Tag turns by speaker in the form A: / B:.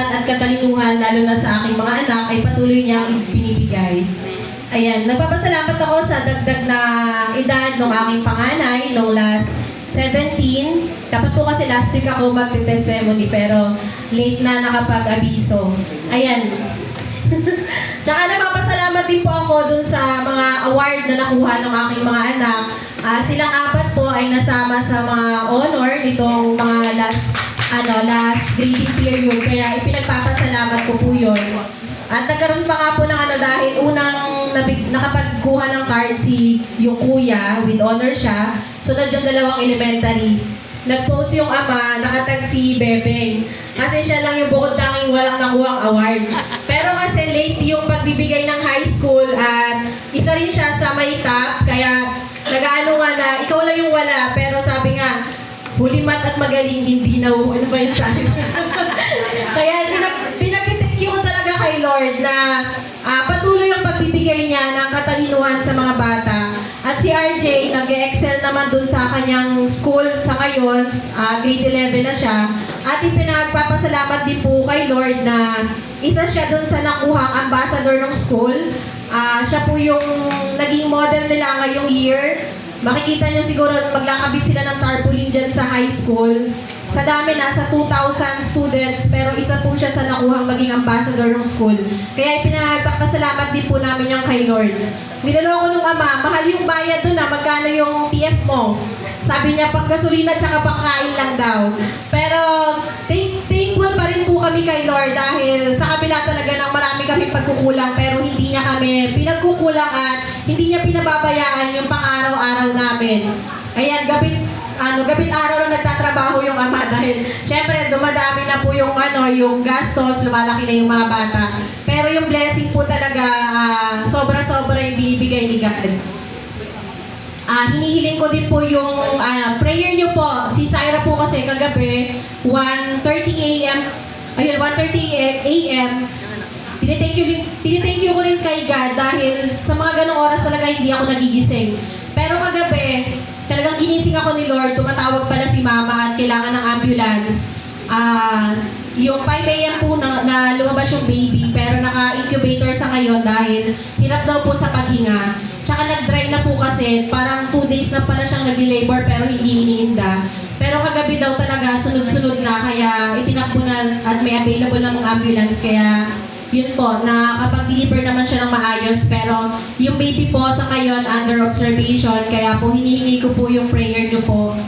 A: kaalaman at katalinuhan lalo na sa aking mga anak ay patuloy niyang binibigay. Ayan, nagpapasalamat ako sa dagdag na edad ng aking panganay nung last 17. Dapat po kasi last week ako magte-testimony pero late na nakapag-abiso. Ayan. Tsaka nagpapasalamat din po ako dun sa mga award na nakuha ng aking mga anak. Ah, silang apat po ay nasama sa mga honor nitong mga last ano last grading period kaya ipinagpapasalamat ko po yun. At nagkaroon pa nga po ng ano dahil unang nabig, nakapagkuha ng card si yung kuya, with honor siya. Sunod yung dalawang elementary. Nag-post yung ama, nakatag si Bebeng. Kasi siya lang yung bukod tanging walang nakuhang award. Pero kasi late yung pagbibigay ng nga, hulimat at magaling, hindi na, ano ba yun sabi? kaya pinag, pinag-thank you ko talaga kay Lord na ah, patuloy ang pagbibigay niya ng katalinuhan sa mga bata. At si RJ, nag-excel naman dun sa kanyang school sa ngayon, ah, grade 11 na siya. At ipinagpapasalamat din po kay Lord na isa siya dun sa nakuhang ambassador ng school. Ah, siya po yung naging model nila ngayong year. Makikita nyo siguro maglakabit sila ng tarpaulin dyan sa high school. Sa dami, nasa 2,000 students, pero isa po siya sa nakuhang maging ambassador ng school. Kaya ipinagpapasalamat din po namin yung kay Lord. Niloloko nung ama, mahal yung bayad doon na magkano yung TF mo. Sabi niya, pang gasolina tsaka pangkain lang daw. Pero thank, thankful pa rin po kami kay Lord dahil sa kabila talaga ng marami kami pagkukulang pero hindi niya kami pinagkukulang at hindi niya pinababayaan yung pang-araw-araw namin. Ayan, gabit ano, gabit araw na nagtatrabaho yung ama dahil syempre dumadami na po yung ano, yung gastos, lumalaki na yung mga bata. Pero yung blessing po talaga ah, sobra-sobra yung binibigay ni God. Ah, hinihiling ko din po yung ah, prayer niyo po. Si Syra po kasi kagabi 1:30 a.m. Ayun, 1:30 a.m. Tinithank you, tinithank you ko rin kay God dahil sa mga ganong oras talaga hindi ako nagigising. Pero kagabi, talagang ginising ako ni Lord, tumatawag pala si Mama at kailangan ng ambulance. Ah, yung 5 a.m. po na, na lumabas yung baby pero naka-incubator sa ngayon dahil hirap daw po sa paghinga. Tsaka nag-dry na po kasi parang 2 days na pala siyang nag-labor pero hindi iniinda. Pero kagabi daw talaga sunod-sunod na kaya itinakbo na at may available na mga ambulance kaya yun po, na kapag deliver naman siya ng maayos, pero yung baby po sa ngayon under observation, kaya po hinihingi ko po yung prayer niyo po